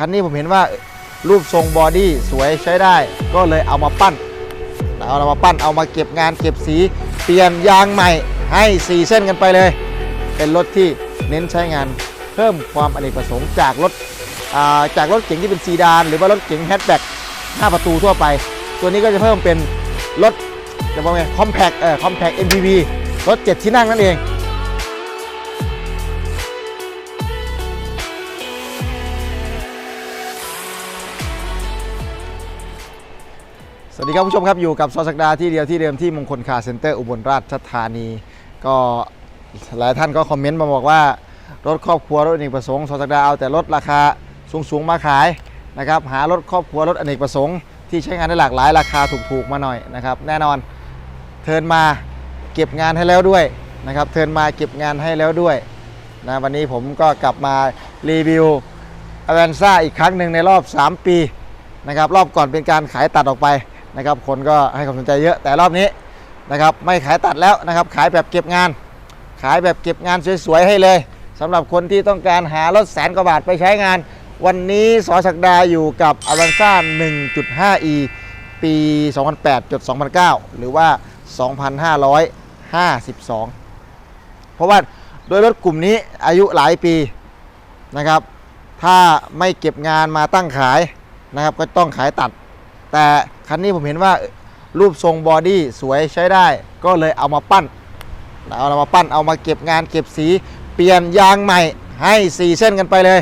คันนี้ผมเห็นว่ารูปทรงบอดี้สวยใช้ได้ ก็เลยเอามาปั้น เอามาปั้นเอามาเก็บงานเก็บสี เปลี่ยนยางใหม่ให้ 4 เส้นกันไปเลย เป็นรถที่เน้นใช้งานเพิ่มความอเนกประสงค์จากรถาจากรถเก๋งที่เป็นซีดาน หรือว่ารถเก๋งแฮชแบ็ก5ประตูทั่วไป ตัวนี้ก็จะเพิ่มเป็นรถจะบอกไงคอมแพคเอ่อคอมแพค MPV รถ 7 ที่นั่งนั่นเอง สวัสดีครับผู้ชมครับอยู่กับซอสักดาที่เดียวที่เดิมที่มงคลคาร์เซ็นเตอร์อุบลราชธานี ก็หลายท่านก็คอมเมนต์มาบอกว่ารถครอบครัวรถอเนกประสงค์ซอสักดาเอาแต่รถราคาสูงๆมาขายนะครับหารถครอบครัวรถอเนกประสงค์ที่ใช้งานได้หลากหลายราคาถูกๆมาหน่อยนะครับแน่นอนเทิร์นมาเก็บงานให้แล้วด้วยนะครับเทิร์นมาเก็บงานให้แล้วด้วยนะวันนี้ผมก็กลับมารีวิวอเวนซ่าอีกครั้งหนึ่งในรอบ 3 ปีนะครับรอบก่อนเป็นการขายตัดออกไป นะครับ คนก็ให้ความสนใจเยอะแต่รอบนี้นะครับ ไม่ขายตัดแล้วนะครับ ขายแบบเก็บงาน ขายแบบเก็บงานสวยๆให้เลยสำหรับคนที่ต้องการหารถแสนกว่าบาทไปใช้งาน วันนี้สอศักดาอยู่กับ a v a n z a 1.5e ปี 2008-2009 หรือว่า 2552 เพราะว่าโดยรถกลุ่มนี้อายุหลายปีนะครับ ถ้าไม่เก็บงานมาตั้งขายนะครับ ก็ต้องขายตัด แต่คันนี้ผมเห็นว่ารูปทรงบอดี้สวยใช้ได้ ก็เลยเอามาปั้น เอามาปั้นเอามาเก็บงานเก็บสีเปลี่ยนยางใหม่ให้ 4 เส้นกันไปเลย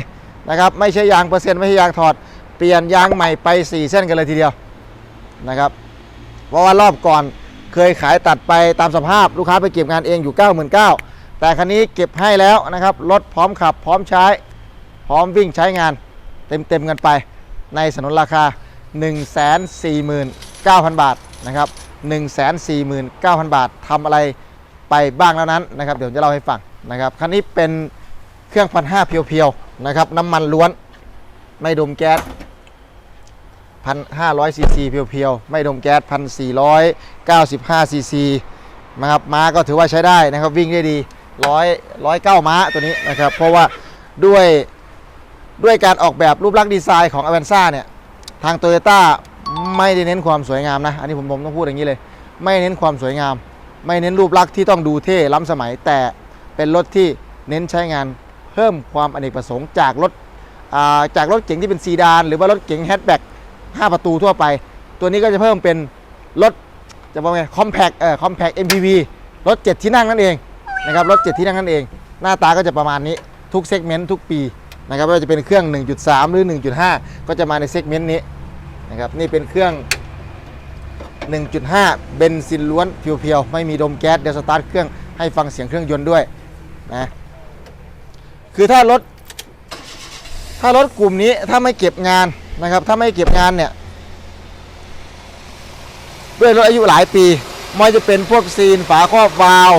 นะครับไม่ใช่ยางเปอร์เซ็นต์ไม่ใช่ยางถอด เปลี่ยนยางใหม่ไป 4 เส้นกันเลยทีเดียวนะครับเพราะว่ารอบก่อนเคยขายตัดไปตามสภาพลูกค้าไปเก็บงานเองอยู่ 99,000แต่คันนี้เก็บให้แล้วนะครับรถพร้อมขับพร้อมใช้ พร้อมวิ่งใช้งานเต็มๆกันไปในสนนราคา 149,000 บาทนะครับ149,000 บาททำอะไรไปบ้างแล้วนั้นนะครับเดี๋ยวจะเล่าให้ฟังนะครับคันนี้เป็นเครื่องพันห้าเพียวๆนะครับน้ำมันล้วนไม่ดมแก๊สพันห้าร้อยซีซีเพียวๆ ไม่ดมแก๊สพันสี่ร้อยเก้าสิบห้าซีซีนะครับม้าก็ถือว่าใช้ได้นะครับวิ่งได้ดีร้อยร้อยเก้าม้าตัวนี้นะครับเพราะว่าด้วยด้วยการออกแบบรูปลักษณ์ดีไซน์ของ a v a n z a เนี่ย ทางโตโยต้าไม่ได้เน้นความสวยงามนะ อันนี้ผมผมต้องพูดอย่างนี้เลย ไม่เน้นความสวยงาม ไม่เน้นรูปลักษณ์ที่ต้องดูเท่ล้ำสมัย แต่เป็นรถที่เน้นใช้งานเพิ่มความอเนกประสงค์จากรถาจากรถเก๋งที่เป็นซีดาน หรือว่ารถเก๋งแฮชแบ็ก5ประตูทั่วไป ตัวนี้ก็จะเพิ่มเป็นรถจะบอกไงคอมแพคเอ่อคอมแพค MPV รถ 7 ที่นั่งนั่นเองนะครับรถ 7 ที่นั่งนั่นเอง หน้าตาก็จะประมาณนี้ทุกเซกเมนต์ทุกปีนะครับไม่ว่าจะเป็นเครื่อง 1.3 หรือ 1.5 ก็จะมาในเซกเมนต์นี้ นะครับนี่เป็นเครื่อง 1.5 เบนซินล้วนเพียวๆ ไม่มีดมแก๊สเดี๋ยวสตาร์ทเครื่องให้ฟังเสียงเครื่องยนต์ด้วยนะคือถ้ารถ ถ้ารถกลุ่มนี้ถ้าไม่เก็บงานนะครับ ถ้าไม่เก็บงานเนี่ย ด้วยรถอายุหลายปีไม่ว่าจะเป็นพวกซีนฝาครอบวาล์ว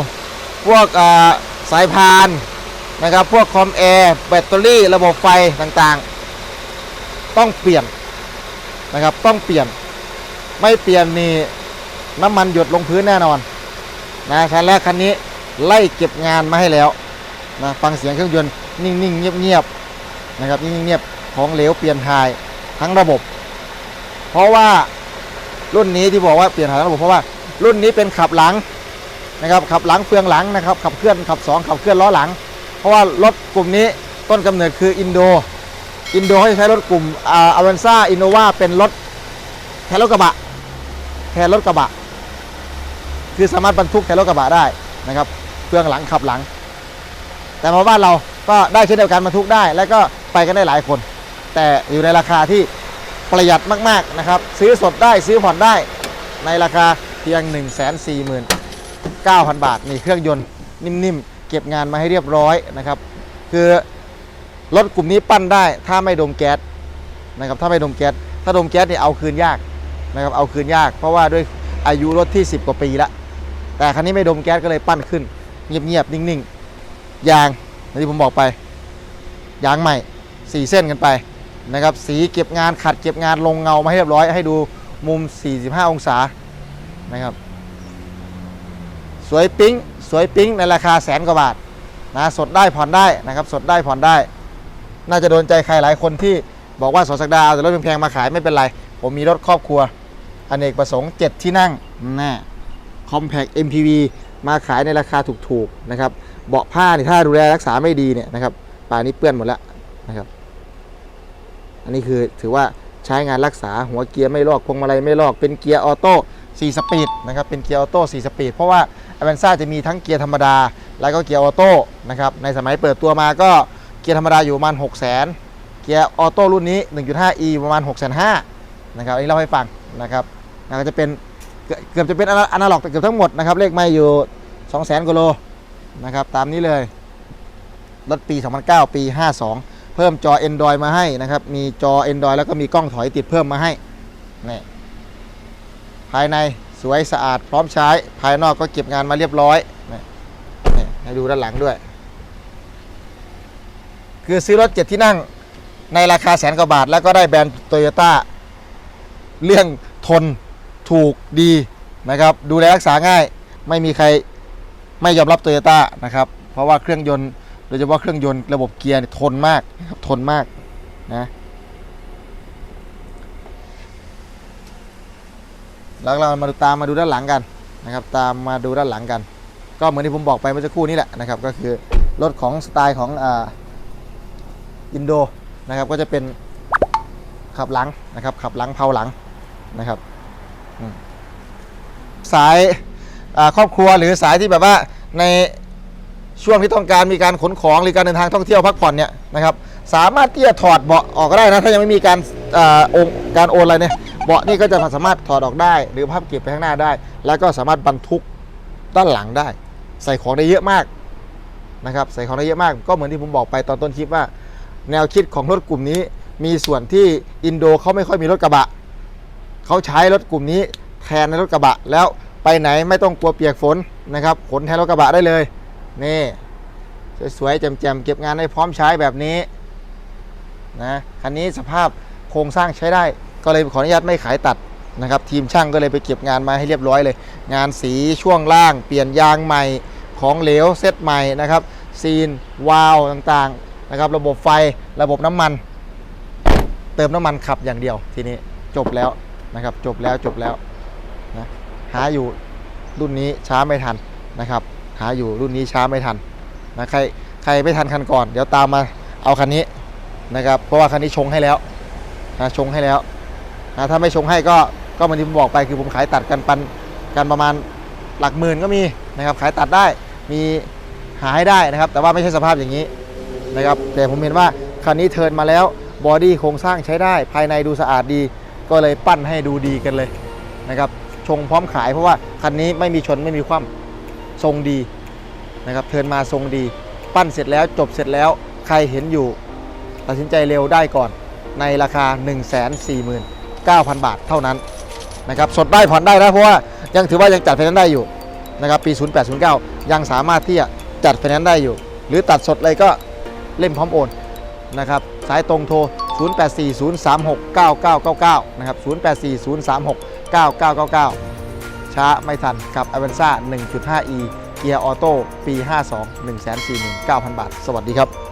พวกสายพานนะครับ พวกคอมแอร์แบตเตอรี่ระบบไฟต่างๆ ต้องเปลี่ยน นะครับ ต้องเปลี่ยนไม่เปลี่ยนนี่น้ำมันหยดลงพื้นแน่นอนนะคันแรกคันนี้ไล่เก็บงานมาให้แล้วนะฟังเสียงเครื่องยนต์นิ่งๆเงียบๆนะครับนิ่งๆเงียบของเหลวเปลี่ยนถ่ายทั้งระบบ เพราะว่ารุ่นนี้ที่บอกว่าเปลี่ยนถ่ายระบบเพราะว่ารุ่นนี้เป็นขับหลังนะครับขับหลังเฟืองหลังนะครับขับเคลื่อนขับสองขับเคลื่อนล้อหลัง เพราะว่ารถกลุ่มนี้ต้นกำเนิดคืออินโด อินโดเขาจะใช้รถกลุ่มอาอเวนซ่าอินโนวาเป็นรถแทนรถกระบะแทนรถกระบะ คือสามารถบรรทุกแทนรถกระบะได้นะครับเครื่องหลังขับหลัง แต่มาบ้านเราก็ได้เช่นเดียวกันบรรทุกได้ แล้วก็ไปกันได้หลายคน แต่อยู่ในราคาที่ประหยัดมากๆนะครับ ซื้อสดได้ซื้อผ่อนได้ในราคาเพียง 1 4 9 0 0 0 บาท นี่เครื่องยนต์นิ่มๆ เก็บงานมาให้เรียบร้อยนะครับ คือ รถกลุ่มนี้ปั้นได้ถ้าไม่ดมแก๊สนะครับถ้าไม่ดมแก๊สถ้าดมแก๊สเนี่ยเอาคืนยากนะครับเอาคืนยาก เพราะว่าด้วยอายุรถที่ 10 กว่าปีละแต่คันนี้ไม่ดมแก๊สก็เลยปั้นขึ้น เงียบๆ นิ่งๆ ยางยางที่ผมบอกไป ยางใหม่ 4 เส้นกันไปนะครับสีเก็บงานขัดเก็บงานลงเงามาให้เรียบร้อยให้ดูมุม 45 องศานะครับสวยปิ๊งสวยปิ๊งในราคาแสนกว่าบาทนะสดได้ผ่อนได้นะครับสดได้ผ่อนได้ น่าจะโดนใจใครหลายคนที่บอกว่าสอสักดาเอาแต่รถแพงๆมาขายไม่เป็นไร ผมมีรถครอบครัวอเนกประสงค์ 7 ที่นั่งน่คอมแพก MPV มาขายในราคาถูกๆนะครับเบาะผ้านี่ถ้าดูแลรักษาไม่ดีเนี่ยนะครับป่านี้เปื้อนหมดแล้วนะครับอันนี้คือถือว่าใช้งานรักษาหัวเกียร์ไม่ลอกพวงมาลัยไม่ลอก เป็นเกียร์ออโต้4สปีดนะครับเป็นเกียร์ออโต้4สปีดเพราะว่าอเวนซ่าจะมีทั้งเกียร์ธรรมดา แล้วก็เกียร์ออโต้นะครับในสมัยเปิดตัวมาก็ กียร์ธรรมดาอยู่ประมาณ6 0 0 0 0 0เกียร์ออโต้รุ่นนี้ 1.5e ประมาณ 6 5 0 0 0นะครับอันนี้เล่าให้ฟังนะครับแล้วก็จะเป็นเกือบจะเป็นอนาล็อกเกือบทั้งหมดนะครับเลขไม่อยู่200,000กโลนะครับตามนี้เลยรถปี 2009 ปี 52 เพิ่มจอ Android มาให้นะครับมีจอ Android แล้วก็มีกล้องถอยติดเพิ่มมาให้นี่ภายในสวยสะอาดพร้อมใช้ภายนอกก็เก็บงานมาเรียบร้อยนี่ให้ดูด้านหลังด้วย คือซื้อรถ7ที่นั่งในราคาแสนกว่าบาท แล้วก็ได้แบรนด์โตโยต้าเรื่องทนถูกดีนะครับ ดูแลรักษาง่าย ไม่มีใครไม่ยอมรับโตโยต้านะครับ เพราะว่าเครื่องยนต์โดยเฉพาะเครื่องยนต์ระบบเกียร์ทนมากนะครับทนมากนะแล้วเรามาดูตามมาดูด้านหลังกันนะครับ ตามมาดูด้านหลังกัน ก็เหมือนที่ผมบอกไปเมื่อสักครู่นี้แหละนะครับ ก็คือรถของสไตล์ของอ่า อินโดนะครับก็จะเป็นขับหลังนะครับขับหลังเผาหลังนะครับสายครอบครัวหรือสายที่แบบว่าในช่วงที่ต้องการมีการขนของหรือการเดินทางท่องเที่ยวพักผ่อนเนี่ยนะครับสามารถที่จะถอดเบาะออกก็ได้นะถ้ายังไม่มีการอ่อโอนการโอนอะไรเนี่ยเบาะนี่ก็จะสามารถถอดออกได้ หรือพับเก็บไปข้างหน้าได้ แล้วก็สามารถบรรทุกด้านหลังได้ ใส่ของได้เยอะมากนะครับใส่ของได้เยอะมากก็เหมือนที่ผมบอกไปตอนต้นคลิปว่า แนวคิดของรถกลุ่มนี้ มีส่วนที่อินโดเขาไม่ค่อยมีรถกระบะเขาใช้รถกลุ่มนี้แทนในรถกระบะแล้วไปไหนไม่ต้องกลัวเปียกฝนนะครับขนแทนรถกระบะได้เลยนี่สวยๆแจ่มๆเก็บงานได้พร้อมใช้แบบนี้นะคันนี้สภาพโครงสร้างใช้ได้ ก็เลยขออนุญาตไม่ขายตัดนะครับ ทีมช่างก็เลยไปเก็บงานมาให้เรียบร้อยเลย งานสีช่วงล่าง เปลี่ยนยางใหม่ของเหลวเซตใหม่นะครับซีนวาล์วต่างๆ นะครับระบบไฟระบบน้ำมัน เติมน้ำมันขับอย่างเดียวทีนี้จบแล้วนะครับจบแล้วจบแล้วนะหาอยู่รุ่นนี้ช้าไม่ทันนะครับ หาอยู่รุ่นนี้ช้าไม่ทันนะใครใครไม่ทันคันก่อน เดี๋ยวตามมาเอาคันนี้นะครับเพราะว่าคันนี้ชงให้แล้วนะชงให้แล้วนะถ้าไม่ชงให้ก็ก็เหมือนที่ผมบอกไปคือผมขายตัดกันปันกันประมาณหลักหมื่นก็มีนะครับขายตัดได้มีหาให้ได้นะครับ แต่ว่าไม่ใช่สภาพอย่างนี้ นะครับแต่ผมเห็นว่าคันนี้เทินมาแล้วบอดี้โครงสร้างใช้ได้ ภายในดูสะอาดดี ก็เลยปั้นให้ดูดีกันเลยนะครับชงพร้อมขายเพราะว่าคันนี้ไม่มีชนไม่มีคว่ำทรงดีนะครับเทินมาทรงดี ปั้นเสร็จแล้วจบเสร็จแล้วใครเห็นอยู่ ตัดสินใจเร็วได้ก่อนในราคา 149,000 บาทเท่านั้นนะครับสดได้ผ่อนได้นะเพราะว่ายังถือว่ายังจัดไฟแนนซ์ได้อยู่นะครับปี 0809 ยังสามารถที่จะจัดไฟแนนซ์ได้อยู่ หรือตัดสดเลยก็ เล่มพร้อมโอนนะครับสายตรงโทร 0840369999 นะครับ 0840369999 ช้าไม่ทันกับ a v a n z a 1.5e เกียร์ออโต้ปี 52 149,000 บาท สวัสดีครับ